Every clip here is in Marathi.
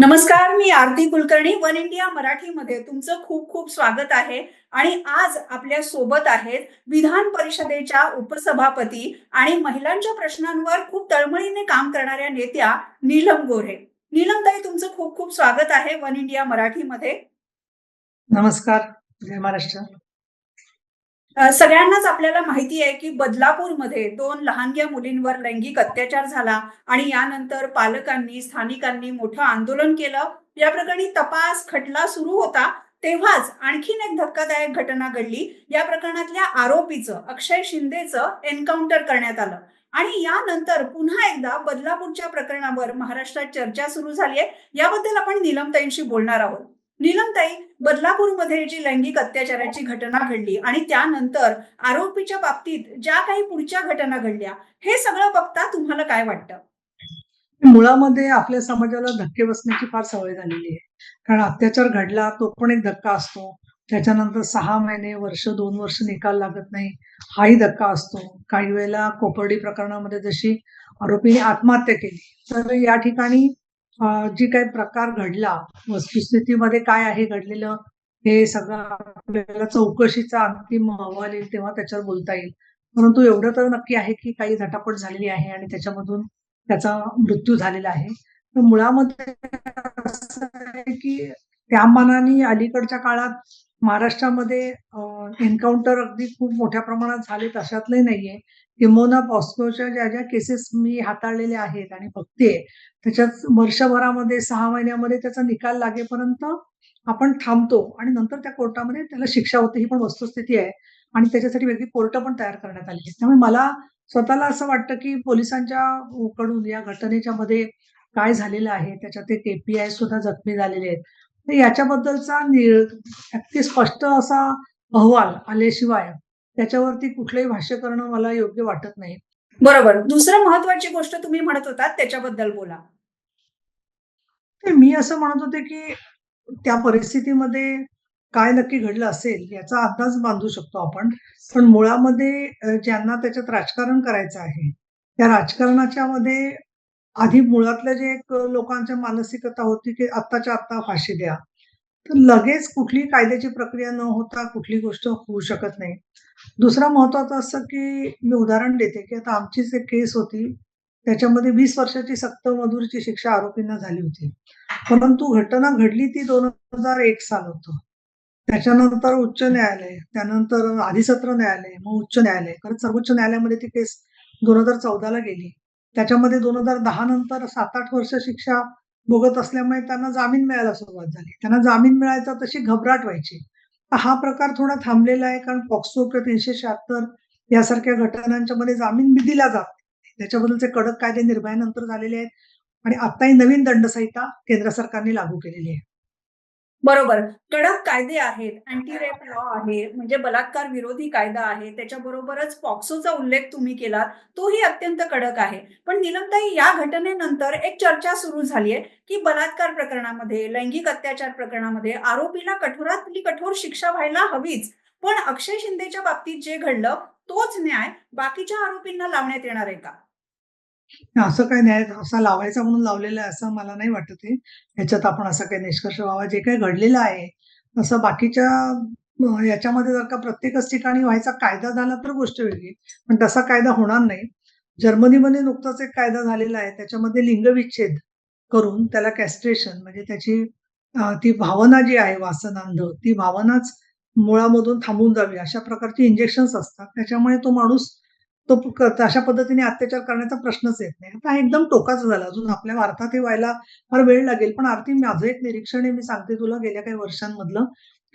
नमस्कार मी आरती कुलकर्णी वन इंडिया मराठीमध्ये. तुमचं खूप खूप स्वागत आहे. आणि आज आपल्यासोबत आहेत विधान परिषदेच्या उपसभापती आणि महिलांच्या प्रश्नांवर खूप तळमळीने काम करणाऱ्या नेत्या नीलम गोरे नीलम ताई तुमचं खूप खूप स्वागत आहे वन इंडिया मराठीमध्ये. नमस्कार जय महाराष्ट्र. सगळ्यांनाच आपल्याला माहिती आहे की बदलापूरमध्ये दोन लहानग्या मुलींवर लैंगिक अत्याचार झाला आणि यानंतर पालकांनी स्थानिकांनी मोठं आंदोलन केलं. या प्रकरणी तपास खटला सुरू होता. तेव्हाच आणखीन एक धक्कादायक घटना घडली. या प्रकरणातल्या आरोपीचं अक्षय शिंदेचं एन्काउंटर करण्यात आलं. आणि यानंतर पुन्हा एकदा बदलापूरच्या प्रकरणावर महाराष्ट्रात चर्चा सुरू झाली आहे. याबद्दल आपण नीलमताईंशी बोलणार आहोत. नीलमताई बदलापूरमध्ये जी लैंगिक अत्याचाराची घटना घडली आणि त्यानंतर आरोपीच्या बाबतीत ज्या काही पुढच्या घटना घडल्या हे सगळं बघता तुम्हाला काय वाटतं? मुळामध्ये आपल्या समाजाला धक्के बसण्याची फार सवय झालेली आहे. कारण अत्याचार घडला तो पण एक धक्का असतो. त्याच्यानंतर सहा महिने वर्ष दोन वर्ष निकाल लागत नाही. हाही धक्का असतो. काही वेळेला कोपर्डी प्रकरणामध्ये जशी आरोपीने आत्महत्या केली तर या ठिकाणी जी काही प्रकार घडला वस्तुस्थितीमध्ये काय आहे घडलेलं हे सगळं आपल्याला चौकशीचा अंतिम अहवाल येईल तेव्हा त्याच्यावर बोलता येईल. परंतु एवढं तर नक्की आहे की काही झटापट झालेली आहे आणि त्याच्यामधून त्याचा मृत्यू झालेला आहे. तर मुळामध्ये की त्या मानाने अलीकडच्या काळात महाराष्ट्रामध्ये एन्काउंटर अगदी खूप मोठ्या प्रमाणात झालेत अशातले नाहीये. किंबहुना पॉस्कोच्या ज्या ज्या केसेस मी हाताळलेल्या आहेत आणि बघते त्याच्यात वर्षभरामध्ये सहा महिन्यामध्ये त्याचा निकाल लागेपर्यंत आपण थांबतो आणि नंतर त्या कोर्टामध्ये त्याला शिक्षा होते ही पण वस्तुस्थिती आहे आणि त्याच्यासाठी वेगळी कोर्ट पण तयार करण्यात आली आहेत त्यामुळे मला स्वतःला असं वाटतं की पोलिसांच्या कडून या घटनेच्या मध्ये काय झालेलं आहे त्याच्यात ते केपीआय सुद्धा जखमी झालेले आहेत. तर याच्याबद्दलचा नि- अगदी स्पष्ट असा अहवाल आल्याशिवाय त्याच्यावरती कुठलंही भाष्य करणं मला योग्य वाटत नाही. बरोबर. दुसरं महत्वाची गोष्ट तुम्ही म्हणत होतात त्याच्याबद्दल बोला. मी असं म्हणत होते की त्या परिस्थितीमध्ये काय नक्की घडलं असेल याचा अंदाज बांधू शकतो आपण. पण मुळामध्ये ज्यांना त्याच्यात राजकारण करायचं आहे त्या राजकारणाच्या मध्ये आधी मुळातल्या जे एक लोकांच्या मानसिकता होती की आत्ताच्या आत्ता फाशी द्या. तर लगेच कुठली कायद्याची प्रक्रिया न होता कुठली गोष्ट होऊ शकत नाही. दुसरं महत्वाचं असं की मी उदाहरण देते की आता आमचीच एक केस होती. त्याच्यामध्ये वीस वर्षाची सक्त मधुरची शिक्षा आरोपींना झाली होती. परंतु घटना घडली ती दोन हजार एक साल होतं. त्याच्यानंतर उच्च न्यायालय त्यानंतर आधी सत्र न्यायालय मग उच्च न्यायालय. कारण सर्वोच्च न्यायालयामध्ये ती केस दोन हजार चौदाला गेली. त्याच्यामध्ये दोन हजार दहा नंतर सात आठ वर्ष शिक्षा भोगत असल्यामुळे त्यांना जामीन मिळायला सुरुवात झाली. त्यांना जामीन मिळायचा तशी घबराट व्हायची. हा प्रकार थोडा थांबलेला आहे कारण पॉक्सो किंवा तीनशे शहात्तर यासारख्या घटनांच्या मध्ये जामीन दिला जात त्याच्याबद्दलचे कडक कायदे निर्भयानंतर झालेले आहेत. आणि आताही नवीन दंडसंहिता केंद्र सरकारने लागू केलेली आहे. बरोबर. कडक कायदे आहेत अँटी रेप लॉ आहे म्हणजे बलात्कार विरोधी कायदा आहे त्याच्याबरोबरच पॉक्सोचा उल्लेख तुम्ही केला तोही अत्यंत कडक आहे. पण निलमताई या घटनेनंतर एक चर्चा सुरू झाली आहे की बलात्कार प्रकरणामध्ये लैंगिक अत्याचार प्रकरणामध्ये आरोपीला कठोरातली कठोर शिक्षा व्हायला हवीच. पण अक्षय शिंदेच्या बाबतीत जे घडलं तोच न्याय बाकीच्या आरोपींना लावण्यात येणार आहे का? असं काही नाही. असा लावायचा म्हणून लावलेला आहे असं मला नाही वाटत आहे. याच्यात आपण असा काही निष्कर्ष व्हावा. जे काही घडलेलं आहे तसं बाकीच्या याच्यामध्ये जर का प्रत्येकच ठिकाणी व्हायचा कायदा झाला तर गोष्ट वेगळी. पण तसा कायदा होणार नाही. जर्मनीमध्ये नुकताच एक कायदा झालेला आहे. त्याच्यामध्ये लिंगविच्छेद करून त्याला कॅस्ट्रेशन म्हणजे त्याची ती भावना जी आहे वासनांध ती भावनाच मुळामधून थांबून जावी. अशा प्रकारची इंजेक्शन्स असतात. त्याच्यामुळे तो माणूस तो अशा पद्धतीने अत्याचार करण्याचा प्रश्नच येत नाही. आता एकदम टोकाचा झाला. अजून आपल्या भारतात हे व्हायला फार वेळ लागेल. पण आरती माझं एक निरीक्षण आहे. मी सांगते तुला गेल्या काही वर्षांमधलं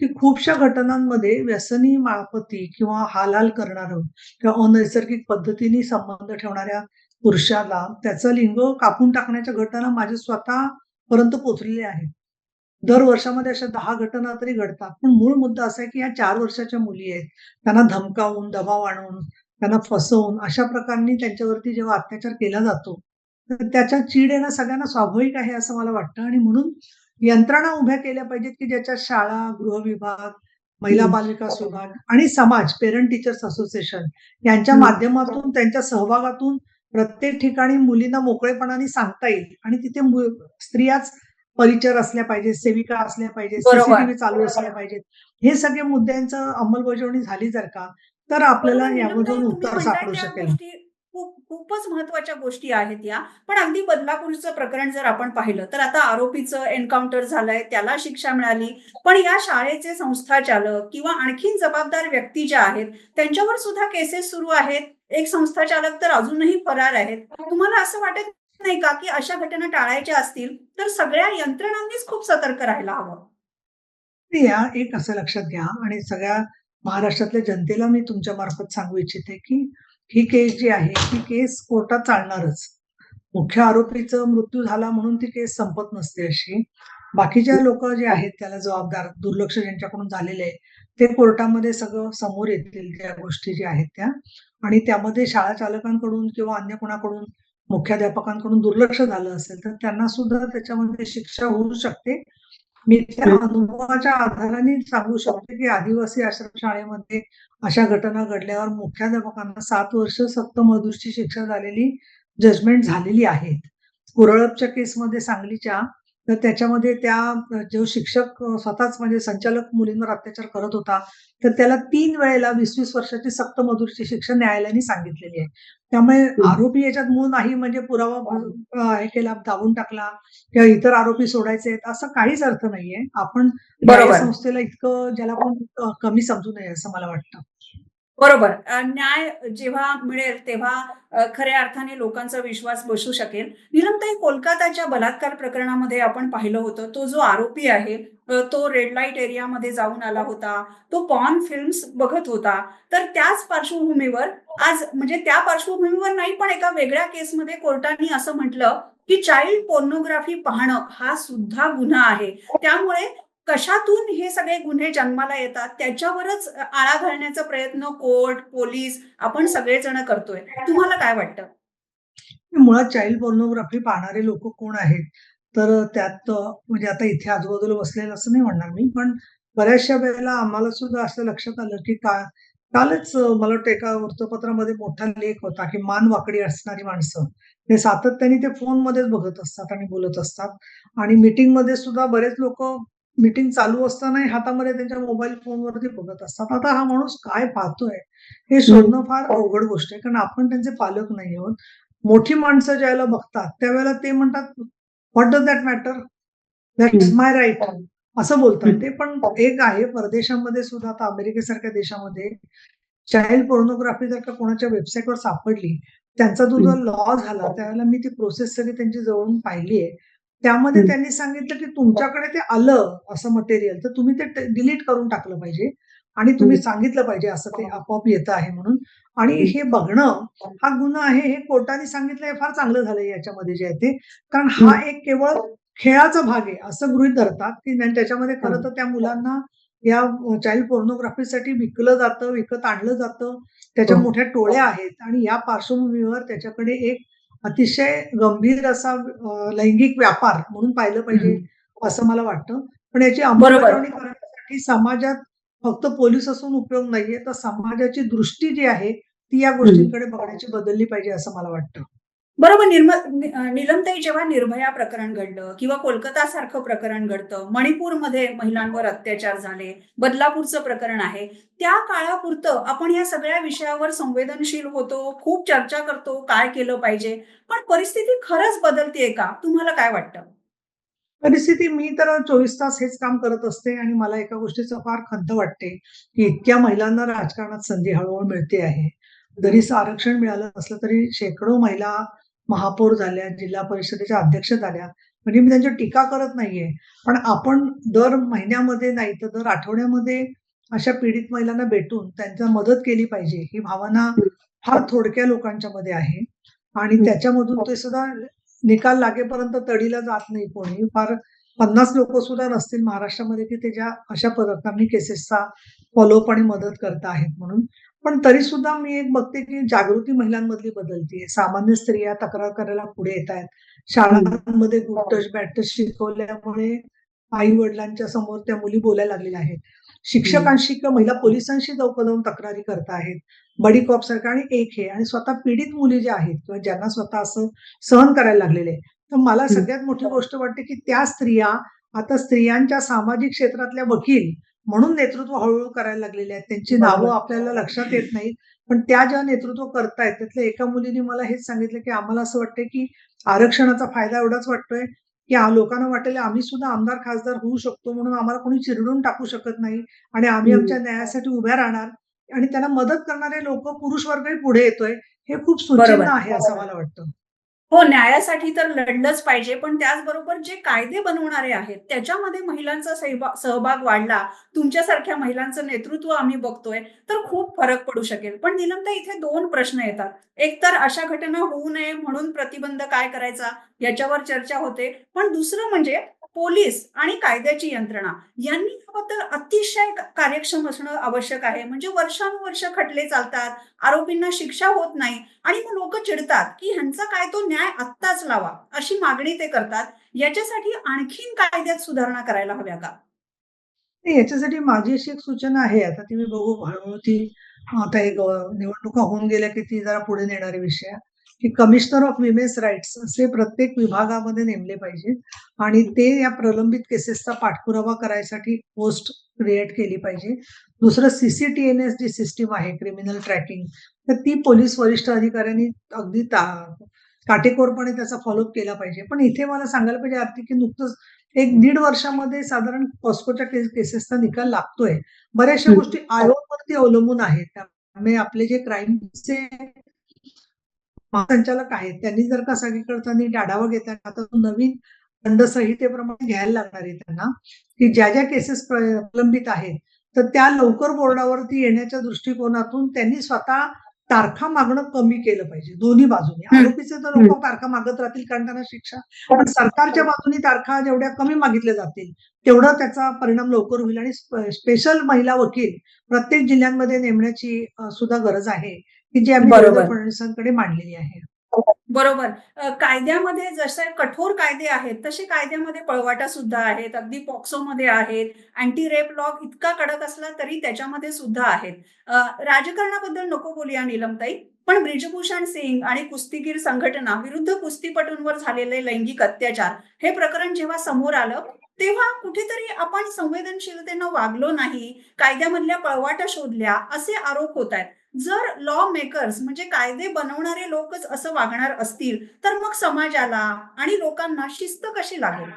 की खूपशा घटनांमध्ये व्यसनी माळपती किंवा हालहाल करणारं किंवा अनैसर्गिक पद्धतीने संबंध ठेवणाऱ्या पुरुषाला त्याचं लिंग कापून टाकण्याच्या घटना माझ्या स्वतःपर्यंत पोचलेल्या आहेत. दर वर्षामध्ये अशा दहा घटना तरी घडतात. पण मूळ मुद्दा असा आहे की या चार वर्षाच्या मुली आहेत. त्यांना धमकावून दबाव आणून त्यांना फसवून अशा प्रकारे त्यांच्यावरती जेव्हा अत्याचार केला जातो तर त्याच्या चीड येणं सगळ्यांना स्वाभाविक आहे असं मला वाटतं आणि म्हणून यंत्रणा उभ्या केल्या पाहिजेत की ज्याच्या शाळा गृहविभाग महिला हम्म. बाल विकास विभाग आणि समाज पेरेंट टीचर्स असोसिएशन यांच्या. माध्यमातून त्यांच्या सहभागातून प्रत्येक ठिकाणी मुलींना मोकळेपणाने सांगता येईल आणि तिथे स्त्रियाच परिचर असल्या पाहिजेत, सेविका असल्या पाहिजेत, बरोबर. सीसीटीव्ही चालू असल्या पाहिजेत. हे सगळे मुद्द्यांचं अंमलबजावणी झाली जर का, तर आपल्याला यामधून उत्तर सापडू शकेल. खूप खूपच महत्त्वाच्या गोष्टी आहेत या. पण अगदी बदलापूरचं प्रकरण जर आपण पाहिलं, तर आता आरोपीचं एन्काउंटर झालंय, त्याला शिक्षा मिळाली. पण या शाळेचे संस्थाचालक किंवा आणखीन जबाबदार व्यक्ती ज्या आहेत, त्यांच्यावर सुद्धा केसेस सुरू आहेत. एक संस्थाचालक तर अजूनही फरार आहेत. तुम्हाला असं वाटत नाही का, की अशा घटना टाळायच्या असतील, तर सगळ्या यंत्रणांनीच खूप सतर्क राहायला हवं? या एक असं लक्षात घ्या आणि सगळ्या महाराष्ट्रातल्या जनतेला मी तुमच्या मार्फत सांगू इच्छिते, की ही केस जी आहे, ती केस कोर्टात चालणारच. मुख्य आरोपीचा मृत्यू झाला म्हणून ती केस संपत नसते अशी. बाकीच्या लोक जे आहेत त्याला जबाबदार, दुर्लक्ष ज्यांच्याकडून झालेलं आहे, ते कोर्टामध्ये सगळं समोर येतील त्या गोष्टी ज्या आहेत त्या आणि त्यामध्ये शाळा चालकांकडून किंवा अन्य कोणाकडून, मुख्याध्यापकांकडून दुर्लक्ष झालं असेल, तर त्यांना सुद्धा त्याच्यामध्ये शिक्षा होऊ शकते. मी त्या अनुभवाच्या आधाराने सांगू शकते, की आदिवासी आश्रमशाळेमध्ये अशा घटना घडल्यावर मुख्याध्यापकांना 7 वर्ष सक्तमजुरीची शिक्षा झालेली जजमेंट झालेली आहे. कुरळपच्या केसमध्ये सांगलीच्या, तर त्याच्यामध्ये त्या जो शिक्षक स्वतःच म्हणजे संचालक मुलींवर अत्याचार करत होता, तर त्याला 3 वेळेला 20-20 वर्षाची सक्तमजुरीची शिक्षा न्यायालयाने सांगितलेली आहे. त्यामुळे आरोपी याच्यात मूळ नाही म्हणजे पुरावा हे केला, दाबून टाकला किंवा इतर आरोपी सोडायचे आहेत, असा काहीच अर्थ नाहीये. आपण. न्यायसंस्थेला इतकं ज्याला आपण कमी समजू नये असं मला वाटतं. बरोबर. न्याय जेव्हा मिळेल तेव्हा खऱ्या अर्थाने लोकांचा विश्वास बसू शकेल. निलमताई कोलकाताच्या बलात्कार प्रकरणामध्ये आपण पाहिलं होतं, तो जो आरोपी आहे तो रेड लाइट एरियामध्ये जाऊन आला होता. तो पॉर्न फिल्म्स बघत होता. तर त्याच पार्श्वभूमीवर आज म्हणजे त्या पार्श्वभूमीवर नाही, पण एका वेगळ्या केसमध्ये कोर्टाने असं म्हटलं, की चाइल्ड पोर्नोग्राफी पाहणं हा सुद्धा गुन्हा आहे. त्यामुळे कशातून हे सगळे गुन्हे जन्माला येतात त्याच्यावरच आळा घालण्याचा प्रयत्न कोर्ट, पोलीस आपण सगळेजण करतोय. तुम्हाला काय वाटतं? मुळात चाइल्ड पॉर्नोग्राफी पाहणारे लोक कोण आहेत? तर त्यात म्हणजे आता इथे आजूबाजूला बसलेलं असं नाही म्हणणार मी, पण बऱ्याचशा वेळेला आम्हाला सुद्धा असं लक्षात आलं, की का कालच मला वाटतं एका वृत्तपत्रामध्ये मोठा लेख होता, की मान वाकडी असणारी माणसं, हे सातत्याने ते फोनमध्येच बघत असतात आणि बोलत असतात आणि मीटिंगमध्ये सुद्धा बरेच लोक मीटिंग चालू असतानाही हातामध्ये त्यांच्या मोबाईल फोनवरती बघत असतात. आता हा माणूस काय पाहतोय, हे शोधणं फार अवघड गोष्ट आहे. कारण आपण त्यांचे पालक नाही आहोत. मोठी माणसं ज्यावेळेला बघतात, त्यावेळेला ते म्हणतात, "what does that matter? That's my right." असं बोलतात ते. पण एक आहे परदेशामध्ये सुद्धा आता अमेरिकेसारख्या देशामध्ये चाइल्ड पोर्नोग्राफी जर का कोणाच्या वेबसाईटवर सापडली, त्यांचा जो जो लॉ झाला त्यावेळेला मी ती प्रोसेस सगळी त्यांची जवळून पाहिली आहे. त्यामध्ये त्यांनी सांगितलं, की तुमच्याकडे ते आलं असं मटेरियल, तर तुम्ही ते डिलीट करून टाकलं पाहिजे. आणि तुम्ही सांगितलं पाहिजे असं ते आपोआप येतं आहे म्हणून. आणि हे बघणं हा गुन्हा आहे हे कोर्टाने सांगितलं हे फार चांगलं झालं याच्यामध्ये जे आहे ते. कारण हा एक केवळ खेळाचा भाग आहे असं गृहीत धरतात, की त्याच्यामध्ये खरं तर त्या मुलांना या चाइल्ड पोर्नोग्राफीसाठी विकलं जातं, विकत आणलं जातं. त्याच्या मोठ्या टोळ्या आहेत आणि या पार्श्वभूमीवर त्याच्याकडे एक अतिशय गंभीर असा लैंगिक व्यापार म्हणून पाहिलं पाहिजे, असं मला वाटतं. पण याची. अंमलबजावणी करण्यासाठी समाजात फक्त पोलीस असून उपयोग नाहीये, तर समाजाची दृष्टी जी आहे, ती या गोष्टींकडे बघण्याची बदलली पाहिजे असं मला वाटतं. बरोबर निर्म निलमताई जेव्हा निर्भया प्रकरण घडलं किंवा कोलकातासारखं प्रकरण घडतं, मणिपूरमध्ये महिलांवर अत्याचार झाले, बदलापूरचं प्रकरण आहे. त्या काळापुरतं आपण या सगळ्या विषयावर संवेदनशील होतो, खूप चर्चा करतो, काय केलं पाहिजे. पण परिस्थिती खरंच बदलतेय का? तुम्हाला काय वाटतं? परिस्थिती मी तर 24 तास हेच काम करत असते आणि मला एका गोष्टीचं फार खंत वाटते, की इतक्या महिलांना राजकारणात संधी हळूहळू मिळते आहे. जरी आरक्षण मिळालं असलं तरी शेकडो महिला महापौर झाल्या, जिल्हा परिषदेच्या अध्यक्ष झाल्या. म्हणजे मी त्यांची टीका करत नाहीये. पण आपण दर महिन्यामध्ये नाही तर दर आठवड्यामध्ये अशा पीडित महिलांना भेटून त्यांचा मदत केली पाहिजे, ही भावना फार थोडक्या लोकांच्यामध्ये आहे आणि त्याच्यामधून ते सुद्धा निकाल लागेपर्यंत तडीला जात नाही कोणी. फार पन्नास लोक सुद्धा नसतील महाराष्ट्रामध्ये, की ते ज्या अशा प्रकरणी केसेसचा फॉलोअप आणि मदत करत आहेत म्हणून. पण तरी सुद्धा मी एक बघते, की जागृती महिलांमधली बदलतीये. सामान्य स्त्रिया तक्रार करायला पुढे येतायत. शाळांमध्ये गुड टच, बॅड टच शिकवल्यामुळे आई-वडिलांच्या समोर त्या मुली बोलायला लागलेल्या आहेत. शिक्षकांशी किंवा महिला पोलिसांशी जाऊन जाऊन तक्रारी करत आहेत. बडी कॉप सारखं आणि एक हे आणि स्वतः पीडित मुली ज्या आहेत किंवा ज्यांना स्वतः असं सहन करायला लागलेलं आहे, तर मला सगळ्यात मोठी गोष्ट वाटते, की त्या स्त्रिया आता स्त्रियांच्या सामाजिक क्षेत्रातल्या वकील म्हणून नेतृत्व हळू-हळू करायला लागलेल्या आहेत. त्यांची नावं. आपल्याला लक्षात येत नाहीत. पण त्या ज्या नेतृत्व करतायत त्यातल्या एका मुलीने मला हेच सांगितलं, की आम्हाला असं वाटतंय, की आरक्षणाचा फायदा एवढाच वाटतोय, की लोकांना वाटेल आम्ही सुद्धा आमदार, खासदार होऊ शकतो म्हणून आम्हाला कोणी चिरडून टाकू शकत नाही आणि आम्ही. आमच्या न्यायासाठी उभ्या राहणार आणि त्यांना मदत करणारे लोकं पुरुष वर्गही पुढे येतोय. हे खूप. सुचिन्ह आहे असं मला वाटतं. हो, न्यायासाठी तर लढलंच पाहिजे. पण त्याचबरोबर जे कायदे बनवणारे आहेत, त्याच्यामध्ये महिलांचा सहभाग वाढला, तुमच्यासारख्या महिलांचं नेतृत्व आम्ही बघतोय, तर खूप फरक पडू शकेल. पण निलंबता इथे दोन प्रश्न येतात. एक तर अशा घटना होऊ नये म्हणून प्रतिबंध काय करायचा, याच्यावर चर्चा होते. पण दुसरं म्हणजे पोलीस आणि कायद्याची यंत्रणा यांनी याबद्दल अतिशय कार्यक्षम असणं आवश्यक आहे. म्हणजे वर्षानुवर्ष खटले चालतात, आरोपींना शिक्षा होत नाही आणि मग लोक चिडतात, की ह्यांचा काय तो न्याय आत्ताच लावा, अशी मागणी ते करतात. याच्यासाठी आणखीन कायद्यात सुधारणा करायला हव्या का? याच्यासाठी माझी अशी एक सूचना आहे. आता ती मी बघू हळूहळू ती आता एक निवडणुका होऊन गेल्या, की ती जरा पुढे नेणारे विषय आहे, की कमिशनर ऑफ विमेन्स राइट्स असे प्रत्येक विभागामध्ये नेमले पाहिजे आणि ते या प्रलंबित केसेसचा पाठपुरावा करायसाठी पोस्ट क्रिएट केली पाहिजे. दुसरं सी-सी-टी-एन-एस जी सिस्टम आहे क्रिमिनल ट्रॅकिंग, तर ती पोलीस वरिष्ठ अधिकाऱ्यांनी अगदी काटेकोरपणे त्याचा फॉलोअप केला पाहिजे. पण इथे मला सांगायला पाहिजे आरती, की नुकतंच एक दीड वर्षामध्ये साधारण पॉस्कोच्या केस केसेसचा निकाल लागतोय. बऱ्याचशा. गोष्टी आयोगावरती अवलंबून आहेत. त्यामुळे आपले जे क्राईमचे महासंचालक आहेत, त्यांनी जर का सगळीकडे नीट आढावा आता नवीन दंडसंहितेप्रमाणे घ्यायला लागणार आहे त्यांना, की ज्या-ज्या केसेस प्रलंबित आहेत, तर त्या लवकर बोर्डावरती येण्याच्या दृष्टिकोनातून त्यांनी स्वतः तारखा मागणं कमी केलं पाहिजे दोन्ही बाजूनी. आरोपीचे तर. लोकं तारखा मागत राहतील कारण त्यांना शिक्षा पण सरकारच्या बाजूनी तारखा जेवढ्या कमी मागितल्या जातील, तेवढा त्याचा परिणाम लवकर होईल आणि स्प स्पेशल महिला वकील प्रत्येक जिल्ह्यांमध्ये नेमण्याची सुद्धा गरज आहे, की जी आम्ही देवेंद्र. फडणवीसांकडे मांडलेली आहे. बरोबर. अ, कायद्यामध्ये जसे कठोर कायदे आहेत, तसे कायद्यामध्ये पळवाटा सुद्धा आहेत. अगदी पॉक्सोमध्ये आहेत. अँटी रेप लॉ इतका कडक असला तरी त्याच्यामध्ये सुद्धा आहेत. अ, राजकारणाबद्दल नको बोलूया नीलमताई, पण ब्रिजभूषण सिंग आणि कुस्तीगीर संघटना विरुद्ध कुस्तीपटूंवर झालेले लैंगिक अत्याचार हे प्रकरण जेव्हा समोर आलं, तेव्हा कुठेतरी आपण संवेदनशीलतेनं वागलो नाही, कायद्यामधल्या पळवाटा शोधल्या, असे आरोप होत आहेत. जर लॉ मेकर्स म्हणजे कायदे बनवणारे लोकच असं वागणार असतील, तर मग समाजाला आणि लोकांना शिस्त कशी लागेल?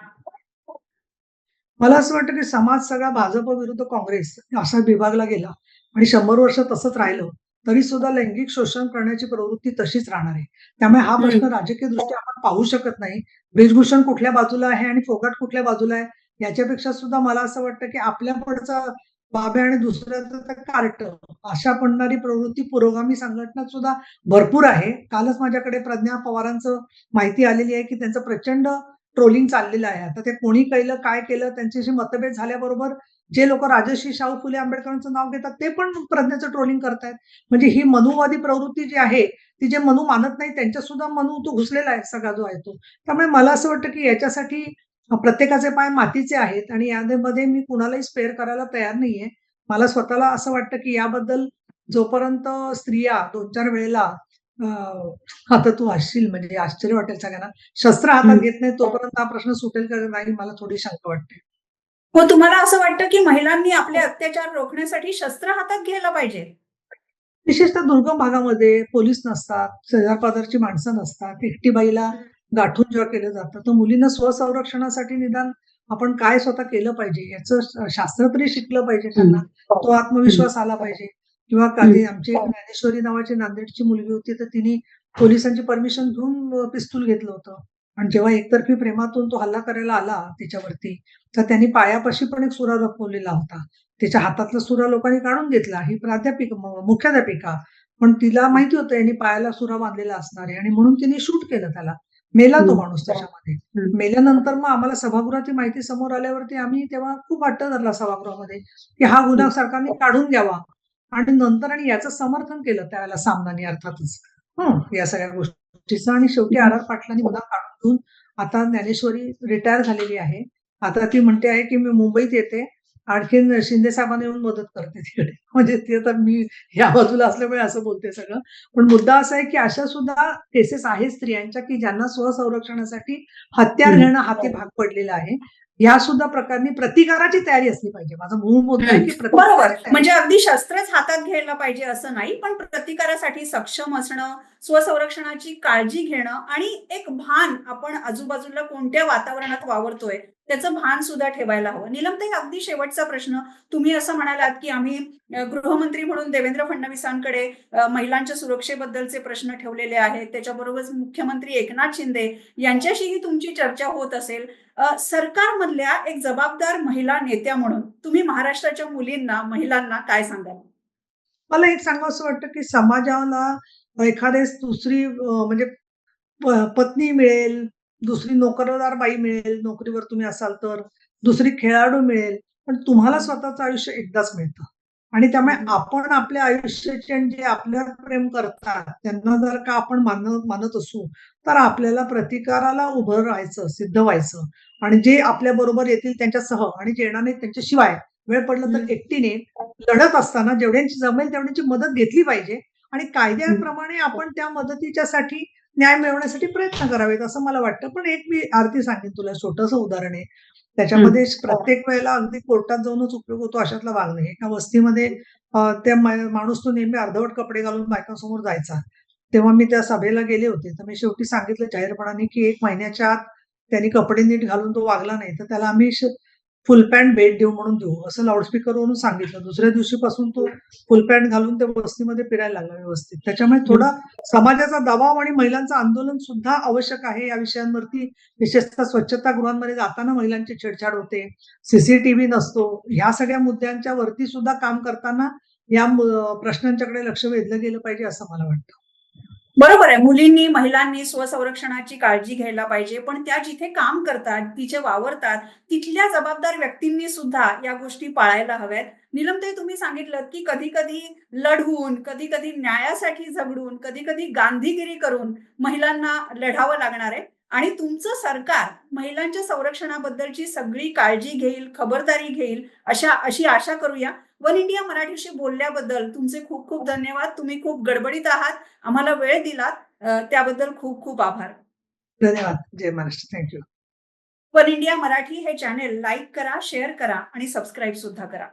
मला असं वाटतं, की समाज सगळा भाजप विरुद्ध काँग्रेस असा विभागला गेला आणि 100 वर्ष तसंच राहिलं, तरी सुद्धा लैंगिक शोषण करण्याची प्रवृत्ती तशीच राहणार आहे. त्यामुळे हा प्रश्न हं. राजकीयदृष्ट्या आपण पाहू शकत नाही. ब्रिजभूषण कुठल्या बाजूला आहे आणि फोगाट कुठल्या बाजूला आहे, याच्यापेक्षा सुद्धा मला असं वाटतं, की आपल्या पुढचा बाब्या आणि दुसऱ्याचं तर कार्ट अशा पडणारी प्रवृत्ती पुरोगामी संघटनात सुद्धा भरपूर आहे. कालच माझ्याकडे प्रज्ञा पवारांचं माहिती आलेली आहे, की त्यांचं प्रचंड ट्रोलिंग चाललेलं आहे. आता ते कोणी केलं, काय केलं, त्यांच्याशी मतभेद झाल्याबरोबर जे लोक राजश्री शाहू फुले आंबेडकरांचं नाव घेतात, ते पण प्रज्ञाचं ट्रोलिंग करतायत. म्हणजे ही मनुवादी प्रवृत्ती जी आहे, ती जे मनू मानत नाही त्यांच्या सुद्धा मनु तो घुसलेला आहे सगळा जो आहे तो. त्यामुळे मला असं वाटतं, की याच्यासाठी प्रत्येकाचे पाय मातीचे आहेत आणि यामध्ये मी कुणालाही स्पेअर करायला तयार नाहीये. मला स्वतःला असं वाटतं, की याबद्दल जोपर्यंत स्त्रिया 2-4 वेळेला अ, आता तू हसशील म्हणजे आश्चर्य वाटेल सगळ्यांना. शस्त्र हातात. घेत नाहीत तोपर्यंत हा प्रश्न सुटेल का नाही मला थोडी शंका वाटते. हो, तुम्हाला असं वाटतं, की महिलांनी आपले अत्याचार रोखण्यासाठी शस्त्र हातात घ्यायला पाहिजे? विशेषतः दुर्गम भागामध्ये पोलीस नसतात, शेजार-पाजारची माणसं नसतात. एकटी बाईला गाठून जेव्हा केलं जातं, तर मुलींना स्वसंरक्षणासाठी निदान आपण काय स्वतः केलं पाहिजे याचं शास्त्र तरी शिकलं पाहिजे. त्यांना. तो. आत्मविश्वास आला पाहिजे किंवा हं. कधी आमची ज्ञानेश्वरी नावाची नांदेडची मुलगी होती, तर तिने पोलिसांची परमिशन घेऊन पिस्तूल घेतलं होतं आणि जेव्हा एकतर्फी प्रेमातून तो हल्ला करायला आला तिच्यावरती, तर त्यांनी पायापाशी पण एक सुरा लपवलेला होता. तिच्या हातातला सुरा लोकांनी काढून घेतला. ही प्राध्यापिका मुख्याध्यापिका. पण तिला माहिती होतं यांनी पायाला सुरा बांधलेला असणार आहे आणि म्हणून तिने शूट केलं त्याला. मेला तो. माणूस त्याच्यामध्ये. मेल्यानंतर मग आम्हाला सभागृहात ही माहिती समोर आल्यावरती आम्ही तेव्हा खूप हट्ट धरला सभागृहामध्ये, की हा गुन्हा. सरकारने काढून घ्यावा आणि नंतर आणि याचं समर्थन केलं त्यावेळेला सामनानी अर्थातच. हं, या सगळ्या गोष्टीचं आणि शेवटी आर. आर. पाटलांनी गुन्हा काढून घेऊन आता ज्ञानेश्वरी रिटायर झालेली आहे. आता ती म्हणते आहे, की मी मुंबईत येते आणखीन शिंदे साहेबांना येऊन मदत करते तिकडे. म्हणजे ते आता मी या बाजूला असल्यामुळे असं बोलते सगळं. पण मुद्दा असा आहे की अशा सुद्धा केसेस आहेत स्त्रियांच्या की ज्यांना स्वसंरक्षणासाठी हत्यार. घेणं हाती भाग पडलेला आहे. या सुद्धा प्रकारनी प्रतिकाराची तयारी असली पाहिजे. माझा मूळ मुद्दा आहे की बरोबर. म्हणजे अगदी शस्त्रच हातात घ्यायला पाहिजे असं नाही पण प्रतिकारासाठी सक्षम असणं स्वसंरक्षणाची काळजी घेणं आणि एक भान आपण आजूबाजूला कोणत्या वातावरणात वावरतोय त्याचं भान सुद्धा ठेवायला हवं. निलमताई अगदी शेवटचा प्रश्न. तुम्ही असं म्हणालात की आम्ही गृहमंत्री म्हणून देवेंद्र फडणवीसांकडे महिलांच्या सुरक्षेबद्दलचे प्रश्न ठेवलेले आहेत. त्याच्याबरोबर मुख्यमंत्री एकनाथ शिंदे यांच्याशीही तुमची चर्चा होत असेल. सरकारमधल्या एक जबाबदार महिला नेत्या म्हणून तुम्ही महाराष्ट्राच्या मुलींना महिलांना काय सांगाल? मला एक सांगा असं वाटतं की समाजाला एखादे दुसरी म्हणजे पत्नी मिळेल दुसरी नोकरदार बाई मिळेल नोकरीवर तुम्ही असाल तर दुसरी खेळाडू मिळेल पण तुम्हाला स्वतःचं आयुष्य एकदाच मिळतं. आणि त्यामुळे आपण आपल्या आयुष्याचे आणि जे आपल्यावर प्रेम करतात त्यांना जर का आपण मान मानत असू तर आपल्याला प्रतिकाराला उभं राहायचं सिद्ध व्हायचं. आणि जे आपल्या बरोबर येतील त्यांच्यासह आणि जे येणार नाहीत त्यांच्याशिवाय वेळ पडलं तर. एकटीने लढत असताना जेवढ्यांची जमेल तेवढ्यांची मदत घेतली पाहिजे. आणि कायद्याप्रमाणे आपण त्या मदतीच्यासाठी न्याय मिळवण्यासाठी प्रयत्न करावेत असं मला वाटतं. पण एक मी आरती सांगेन तुला छोटंसं उदाहरण आहे. त्याच्यामध्ये प्रत्येक वेळेला अगदी कोर्टात जाऊनच उपयोग होतो अशातला भाग नाही. एका वस्तीमध्ये त्या माणूस तो नेहमी अर्धवट कपडे घालून बायकांसमोर जायचा. तेव्हा मी त्या सभेला गेले होते. तर मी शेवटी सांगितलं जाहीरपणाने की एक महिन्याच्या आत त्यांनी कपडे नीट घालून तो वागला नाही. तर त्याला आम्ही फुल पॅन्ट भेट देऊ म्हणून देऊ असं लाऊडस्पीकरवरून सांगितलं. दुसऱ्या दिवशीपासून तो फुल पॅन्ट घालून त्या वस्तीमध्ये फिरायला लागला व्यवस्थित. त्याच्यामुळे थोडा समाजाचा दबाव आणि महिलांचं आंदोलन सुद्धा आवश्यक आहे या विषयांवरती. विशेषतः स्वच्छतागृहांमध्ये जाताना महिलांची छेडछाड होते. सीसीटीव्ही नसतो. ह्या सगळ्या मुद्द्यांच्या वरती सुद्धा काम करताना या प्रश्नांच्याकडे लक्ष वेधलं गेलं पाहिजे असं मला वाटतं. बरोबर आहे मुलींनी महिलांनी स्वसंरक्षणाची काळजी घ्यायला पाहिजे पण त्या जिथे काम करतात तिचे वावरतात तिथल्या जबाबदार व्यक्तींनी सुद्धा या गोष्टी पाळायला हव्यात. निलमताई तुम्ही सांगितलं की कधी कधी लढवून कधी कधी न्यायासाठी झगडून कधी कधी गांधीगिरी करून महिलांना लढावं लागणार आहे. आणि तुमचं सरकार महिलांच्या संरक्षणाबद्दलची सगळी काळजी घेईल खबरदारी घेईल अशा अशी आशा करूया. वन इंडिया मराठीशी बोलल्याबद्दल तुमचे खूप खूप धन्यवाद. तुम्ही खूप गडबडीत आहात. आम्हाला वेळ दिलात. त्याबद्दल खूप खूप आभार. धन्यवाद. जय Maharashtra. Thank you one India Marathi हे चॅनेल लाईक करा शेअर करा आणि सबस्क्राईब सुद्धा करा.